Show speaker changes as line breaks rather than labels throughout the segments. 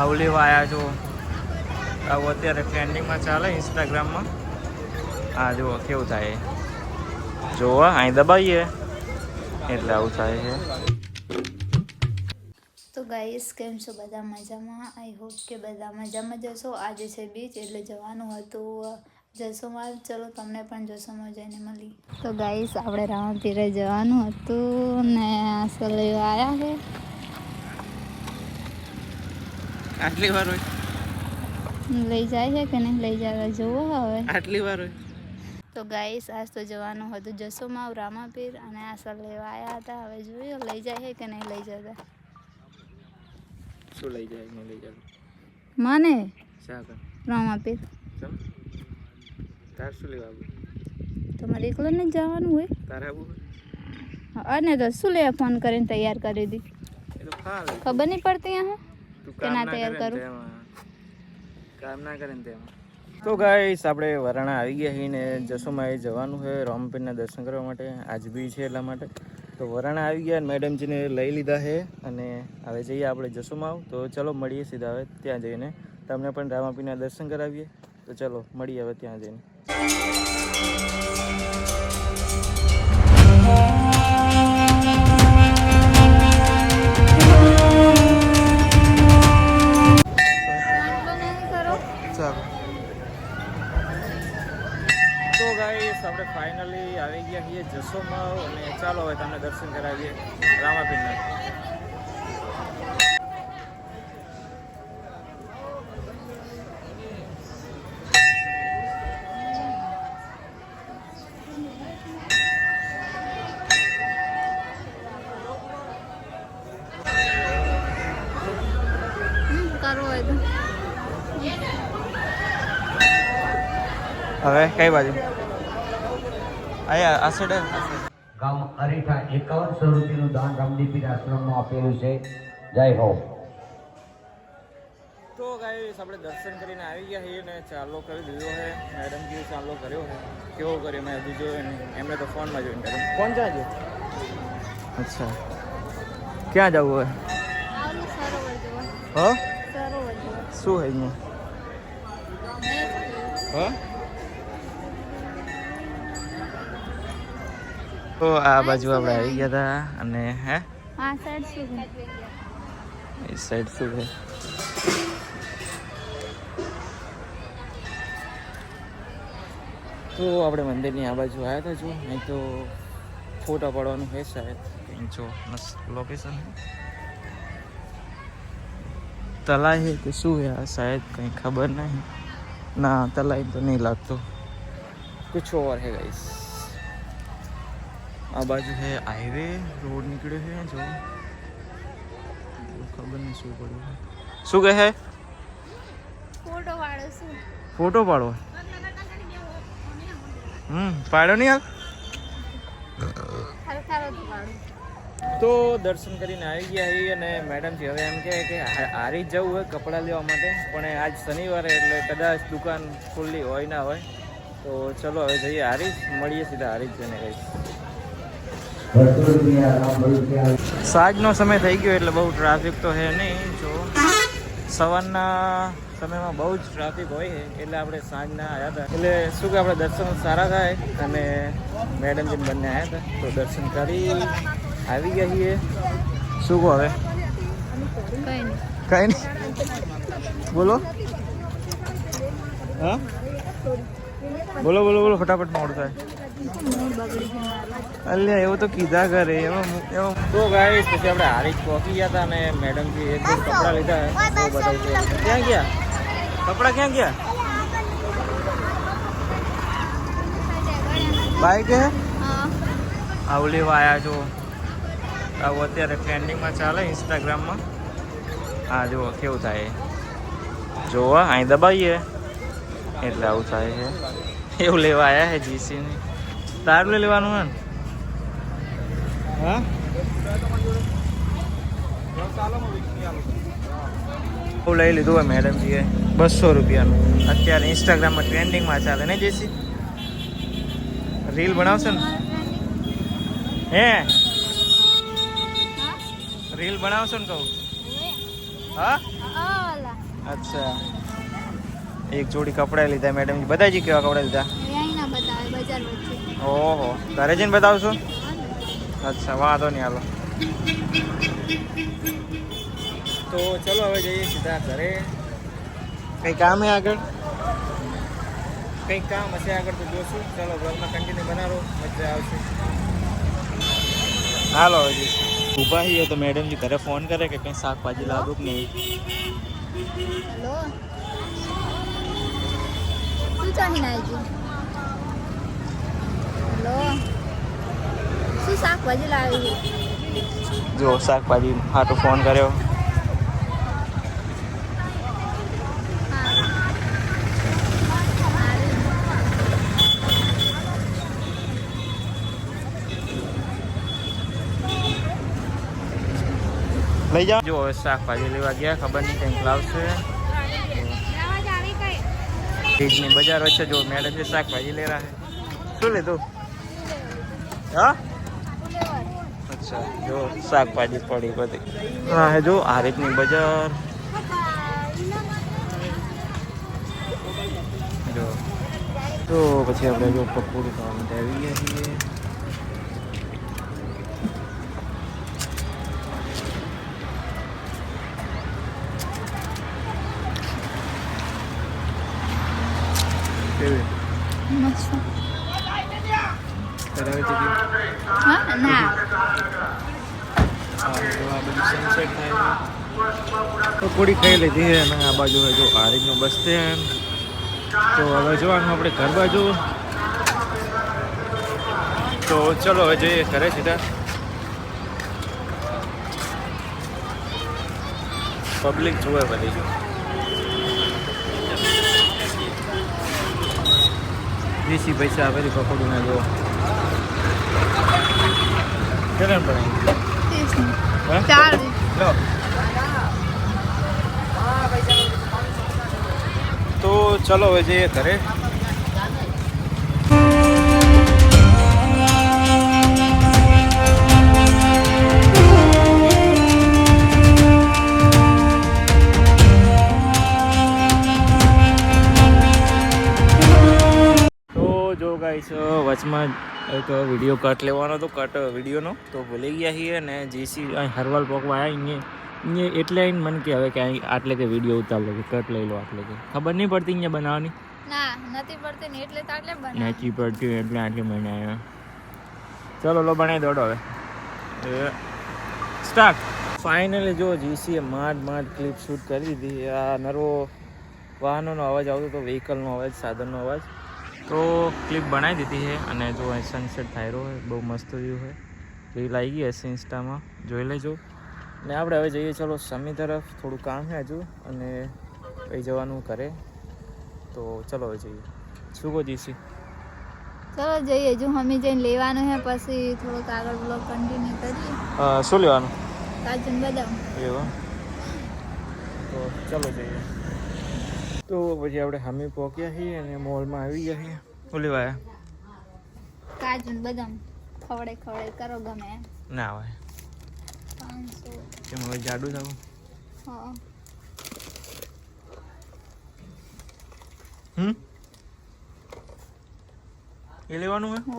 આવલી વાયા જો આવું અત્યારે ટ્રેન્ડિંગમાં ચાલે ઇન્સ્ટાગ્રામમાં. હા જુઓ, કેવું થાય. જુઓ, અહીં દબાવીએ એટલે આવું થાય છે.
તો ગાઈસ કેમ છો? બધા મજામાં? આઈ હોપ કે બધા મજામાં જશો. આજે છે બીચ એટલે જવાનું હતું. જસોમાં? ચલો, તમને પણ જસોમાં જઈને મળી. તો ગાઈસ આપણે રામાપીરે જવાનું હતું ને અસલ આવ્યા છે.
આટલી વાર હોય.
લઈ જાય છે કે નહીં? લઈ જાય જોવો હવે.
આટલી વાર હોય.
તો ગાઈસ આજ તો જવાનું હતું જસોમાં રામાપીર અને અસલ લેવા આવ્યા હતા. હવે જોઈએ લઈ જાય છે કે નહીં લઈ જતા?
શું લઈ જાય નહીં લઈ જાય
મને? રામાપીર.
તાર શું લેવા
તમારે એકલો ને જવાનું હોય.
તારે આવું
અને તો શું લેવા ફોન કરીને તૈયાર કરી દી? ખબર નહીં પડતી
કામ
ના
ના
તૈયાર
કરે. કામ ના કરે ને તેમાં. તો ગાઈસ આપણે વરાણા આવી ગયા છીએ ને જસોમાં જવાનું છે રામપીરના દર્શન કરવા માટે. આજ બી છે એટલા માટે. તો વરાણા આવી ગયા મેડમજીને લઈ લીધા છે અને હવે જઈએ આપણે જસોમાં આવ તો ચલો મળીએ સીધા હવે ત્યાં જઈને. તમને પણ રામાપીના દર્શન કરાવીએ. તો ચલો મળીએ હવે ત્યાં જઈને. હવે તમને દર્શન કરાવીએ. રામાપીરના.
હોય
હવે કઈ બાજુ? અહીંયા આ સાઈડ
ગામ અરીઠા એકાવનસો રૂપિયાનું દાન રામદીપીર આશ્રમમાં આપેલું છે. જય હો.
તો ગાઈસ આપણે દર્શન કરીને આવી ગયા છીએ ને ચાલો કરી દીધો છે. મેડમ કીધું ચાલો કર્યો છે. કેવો કર્યો? મેં હજુ જોયો નહીં. એમણે તો ફોનમાં જોઈને કર્યો ફોન ક્યાં છે અચ્છા. ક્યાં જવું હોય?
આવું સરોવર
હ?
સરોવર
શું હે અહીંયા? હ? તો આ બાજુ આપણે આવી ગયા હતા અને હે?
સાઈડ શું છે?
સાઈડ શું તો આપણે મંદિરની આ બાજુ આવ્યા હતા જો નહીં તો ફોટા પાડવાનું છે શાયદ જો લોકેશન તલાઈ હે કે શું હે આ શાયદ કંઈ ખબર નહીં. ના તલાઈ તો નહીં લાગતો. કુછ ઓર હે ગાઈસ આ બાજુ છે હાઈવે રોડ નીકળ્યો છે જો. ખબર નહીં શું પડ્યું શું કહે છે?
ફોટો પાડો શું?
ફોટો પાડો. હમ પાડો નહીં હાલ?
તો
દર્શન કરીને આવી ગયા એ અને મેડમ છે હવે એમ કહે કે હારી જ જવું હોય કપડાં લેવા માટે પણ આજ શનિવારે એટલે કદાચ દુકાન ખુલ્લી હોય ના હોય. તો ચલો હવે જઈએ હારી મળીએ સીધા હારી જ જઈને કઈ સાંજનો સમય થઈ ગયો એટલે બહુ ટ્રાફિક તો છે નહીં, જો. સવારના સમયમાં બહુ જ ટ્રાફિક હોય એટલે આપણે સાંજના આવ્યા હતા. એટલે શું કે આપણે દર્શન સારા થાય અને મેડમજીને બંને આવ્યા હતા, તો દર્શન કરી આવી ગયા છીએ. શું કહો હવે?
કઈ નહીં.
બોલો. હા? બોલો બોલો બોલો, ફટાફટ મોડું થાય. અલ્યા એવું તો કીધા કરે એમાં તો ગાઈસ પછી આપણે હારી પહોંચી ગયા હતા અને મેડમજી એક કપડા કપડાં લીધા તો બતાવજો ક્યાં ગયા? કપડાં ક્યાં ગયા? બાઈક હે
હા.
આવલી વાયા જો આવું અત્યારે ટ્રેન્ડિંગમાં ચાલે ઇન્સ્ટાગ્રામમાં. હા જુઓ કેવું થાય. જોવા અહીં દબાવીએ. એટલે આવું થાય છે. એવું લેવા આવ્યા છે જીસીને તારું લઈ લેવાનું હે. ને હા? હું લઈ લીધું હોય મેડમજીએ બસો રૂપિયાનું. અત્યારે ઇન્સ્ટાગ્રામમાં ટ્રેન્ડિંગમાં ચાલે ને જેસી? રીલ બનાવશે ને? હે? રીલ બનાવશો ને કહું? હા? અચ્છા. એક જોડી કપડાં લીધા મેડમ જ. કેવા કપડાં લીધા?
બજાર વચ્ચે.
ઓહો. ઘરે જઈને બતાવશો? અચ્છા વાંધો નહીં હાલો. તો ચલો હવે જઈએ સીધા ઘરે. કંઈ કામ હે આગળ? કંઈક કામ હશે આગળ તો જોશું. ચલો બ્લોગમાં કન્ટિન્યુ બનાવો. મજા આવશે. હાલો હજી ઊભા છીએ તો મેડમજી ઘરે ફોન કરે કે કંઈ શાકભાજી લાવું કે નહીં?
હેલો? શું ચાહી નાખી હેલો શું શાકભાજી લાવી
જો શાકભાજી હાટો ફોન કર્યો. લઈ જાઓ. જો હવે શાકભાજી લેવા ગયા ખબર નહીં કંઈક લાવશે. બીજની બજાર વચ્ચે જો મેડમ છે શાકભાજી લે રહ્યા છે. શું લીધું? હા? અચ્છા જો શાકભાજી પડી બધી. હા હે જો આ રીતની બજાર. જો તો પછી આપણે જો પકોડી ખાવા માટે આવી ગયા છીએ કેવી કરાવી દીધી
હા
ખાઈ લીધી છે અને આ બાજુ જો આરીનું બસ સ્ટેન્ડ તો હવે જોવાનું આપણે ઘર બાજુ તો ચલો હવે જઈએ ઘરે સીધા પબ્લિક જોવે બધી વીસી પૈસા આપેલી પકોડીને જો કેટલા હા?
ચાર
લો. તો ચલો હવે જઈએ ઘરે. ગાઈસ વચમાં એક વીડિયો કટ લેવાનો હતો કટ વિડીયોનો તો ભૂલી ગયા છીએ અને જેસી અહીં હરવાલ પોકવા આવ્યા અહીંયા અહીંયા એટલે આવીને મને કે હવે કે અહીં આટલે કે વીડિયો ઉતાર કે કટ લઈ લો આટલે કે. ખબર નહીં પડતી અહીંયા બનાવવાની?
ના નથી પડતી ને એટલે તો આટલે બનાવે.
નાચી પડતી એટલે આટલી મહિને આવ્યા ચલો લો બનાવી દોડો હવે. સ્ટાર્ટ ફાઇનલી જો જીસીએ માંડ માંડ ક્લિપ શૂટ કરી દીધી. આ નરવો વાહનોનો અવાજ આવતો હતો વ્હીકલનો અવાજ સાધનનો અવાજ. તો ક્લિપ બનાવી દીધી છે અને જો અહીં સનસેટ થાય રહ્યો હોય બહુ મસ્ત વ્યૂ હોય રીલ આવી ગઈ હશે ઇન્સ્ટામાં. જોઈ લેજો. ને આપણે હવે જઈએ ચલો સમી તરફ. થોડું કામ છે હજુ અને કઈ જવાનું કરે તો ચલો હવે જઈએ. શું કહો જીસી?
ચલો જઈએ. જો અમે જઈને લેવાનું છે પછી થોડોક આગળ બ્લોગ કન્ટિન્યુ કરીએ.
શું લેવાનું?
કાજુ બદામ.
એવું તો ચાલો જઈએ. તો પછી આપણે હામી પહોંચ્યા છીએ અને મોલમાં આવી ગયા છીએ. શું લેવાયા
કાજુ બદામ. ખવડે ખવડે કરો ગમે
ના આવે
પાંચસો.
કેમ હવે જાડું થવું
હા.
હમ? એ લેવાનું હે.
હો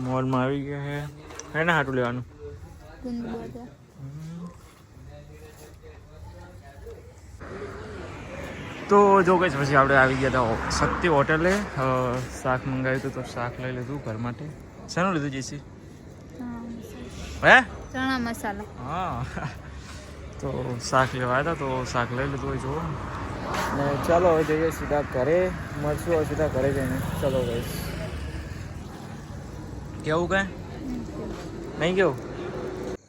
મોલમાં આવી ગયા છે. એના હાટું લેવાનું?
ગુંદ બધા
તો જો કઈ પછી આપણે આવી ગયા હતા શક્તિ હોટેલે. શાક મંગાવ્યું હતું તો શાક લઈ લીધું ઘર માટે. શાનું લીધું જેસી હે
ચણા મસાલા.
હા. તો શાક લેવા આવ્યા હતા તો શાક લઈ લીધું જુઓ. ને ચાલો હવે જઈએ સીધા ઘરે. મળશું હવે સીધા ઘરે જઈને. ચલો ગઈશ કેવું કાંઈ? નહીં કેવું?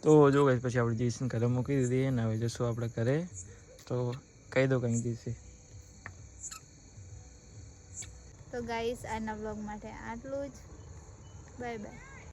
તો જો ગઈ પછી આપણે જઈશું ઘરે મૂકી દીધી ને હવે જશું આપણે ઘરે. તો કહી દો કંઈ જઈશે
તો ગાઈસ આજના બ્લોગ માટે આટલું જ. Bye bye